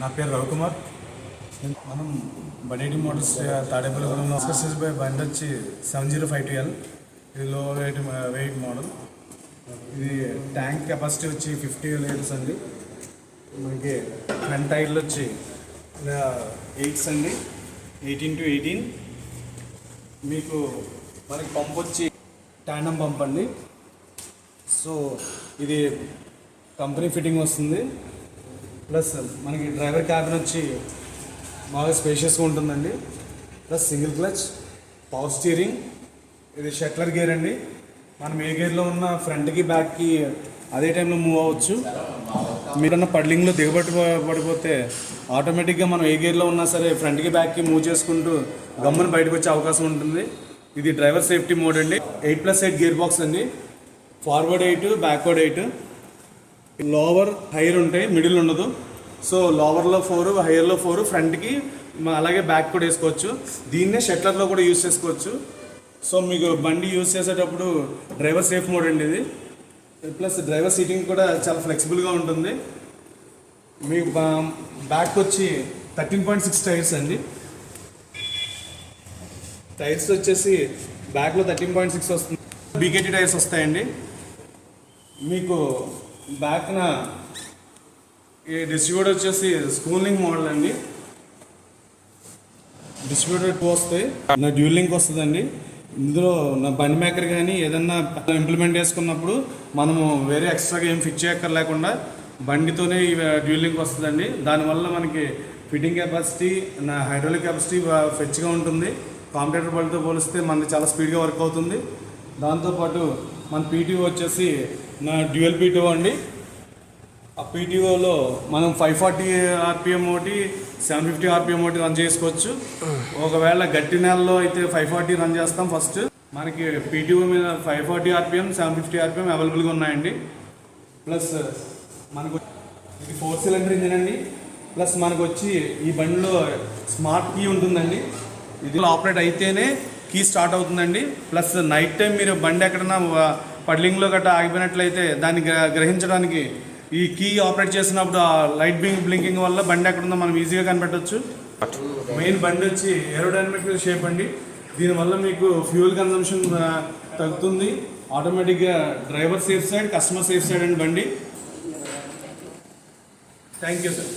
నా పేరు రవికుమార్. మనం బడేటి మోటార్స్ తాడేపల్లిగూడెంలో సక్సెస్ బై బండి వచ్చి సెవెన్ జీరో ఫైవ్ ట్వెల్వ్. ఇది లో వెయిట్ వెయిట్ మోడల్ ఇది ట్యాంక్ కెపాసిటీ వచ్చి ఫిఫ్టీ లీటర్స్ అండి. మనకి ఫ్రంట్ టైర్లు వచ్చి ఎయిట్స్ అండి. ఎయిటీన్ టు ఎయిటీన్ మీకు మనకి పంప్ వచ్చి ట్యాండమ్ పంప్ అండి. సో ఇది కంపెనీ ఫిట్టింగ్ వస్తుంది. ప్లస్ మనకి డ్రైవర్ క్యాబిన్ వచ్చి బాగా స్పేషియస్గా ఉంటుందండి. Plus single clutch power steering ఇది షట్లర్ గేర్ అండి. మనం ఏ గేర్లో ఉన్న ఫ్రంట్కి బ్యాక్కి అదే టైంలో మూవ్ అవ్వచ్చు. మీరన్న పడ్లింగ్లో దిగబట్టి పడిపోతే ఆటోమేటిక్గా మనం ఏ గేర్లో ఉన్నా సరే ఫ్రంట్కి బ్యాక్కి మూవ్ చేసుకుంటూ గమ్మును బయటకు వచ్చే అవకాశం ఉంటుంది. ఇది డ్రైవర్ సేఫ్టీ మోడ్ అండి. Eight plus eight gear box అండి. Forward eight backward eight lower higher ఉంటాయి మిడిల్ ఉండదు. సో లోవర్లో ఫోర్ హైయర్లో ఫోర్ ఫ్రంట్కి అలాగే బ్యాక్ కూడా వేసుకోవచ్చు. దీన్నే షట్లర్లో కూడా యూస్ చేసుకోవచ్చు. సో మీకు బండి యూస్ చేసేటప్పుడు డ్రైవర్ సేఫ్ మోడ్ అండి ఇది. ప్లస్ డ్రైవర్ సీటింగ్ కూడా చాలా ఫ్లెక్సిబుల్గా ఉంటుంది. మీకు బ్యాక్ వచ్చి థర్టీన్ పాయింట్ సిక్స్ టైర్స్ అండి. టైర్స్ వచ్చేసి బ్యాక్లో థర్టీన్ పాయింట్ సిక్స్ వస్తుంది. బీకేటీ టైర్స్ వస్తాయండి. మీకు బ్యాక్న ఈ డిస్ట్రిబ్యూటర్ వచ్చేసి స్కూలింగ్ మోడల్ అండి. డిస్ట్రిబ్యూటర్ టూ వస్తాయి. నా డ్యూల్ లింక్ వస్తుందండి. ఇందులో నా బండి మేకర్ కానీ ఏదన్నా ఇంప్లిమెంట్ చేసుకున్నప్పుడు మనము వేరే ఎక్స్ట్రాగా ఏం ఫిట్ చేయక్కర్ లేకుండా బండితోనే ఈ డ్యూల్ లింక్ వస్తుందండి. దానివల్ల మనకి ఫిట్టింగ్ కెపాసిటీ నా హైడ్రాలిక్ కెపాసిటీ ఫెచ్గా ఉంటుంది. కాంపిటేటర్ బండితో పోలిస్తే మనది చాలా స్పీడ్గా వర్క్ అవుతుంది. దాంతోపాటు మన పీటీఓ వచ్చేసి నా డ్యూయల్ పీటీఓ అండి. ఆ పీటీఓలో మనం ఫైవ్ ఫార్టీ ఆర్పిఎం ఒకటి సెవెన్ ఫిఫ్టీ ఆర్పిఎం ఒకటి రన్ చేసుకోవచ్చు. ఒకవేళ గట్టి నెలలో అయితే ఫైవ్ ఫార్టీ రన్ చేస్తాం ఫస్ట్ మనకి పీటీఓ మీద five forty RPM seven fifty RPM అవైలబుల్గా ఉన్నాయండి. ప్లస్ మనకు ఇది ఫోర్ సిలిండర్ ఇంజిన్ అండి. ప్లస్ మనకు వచ్చి ఈ బండిలో స్మార్ట్ కీ ఉంటుందండి. ఇది ఆపరేట్ అయితేనే కీ స్టార్ట్ అవుతుందండి. ప్లస్ నైట్ టైం మీరు బండి ఎక్కడన్నా పడ్లింగ్లో గట్రా ఆగిపోయినట్లయితే దాన్ని గ్రహించడానికి ఈ కీ ఆపరేట్ చేసినప్పుడు ఆ లైట్ బింగ్ బ్లింకింగ్ వల్ల బండి ఎక్కడుందో మనం ఈజీగా కనిపెట్టవచ్చు మెయిన్ బండి వచ్చి ఏరోడైనమిక్ షేప్ అండి. దీనివల్ల మీకు ఫ్యూయల్ కన్సంప్షన్ తగ్గుతుంది. ఆటోమేటిక్గా driver safe side customer safe side అండి బండి. Thank you sir.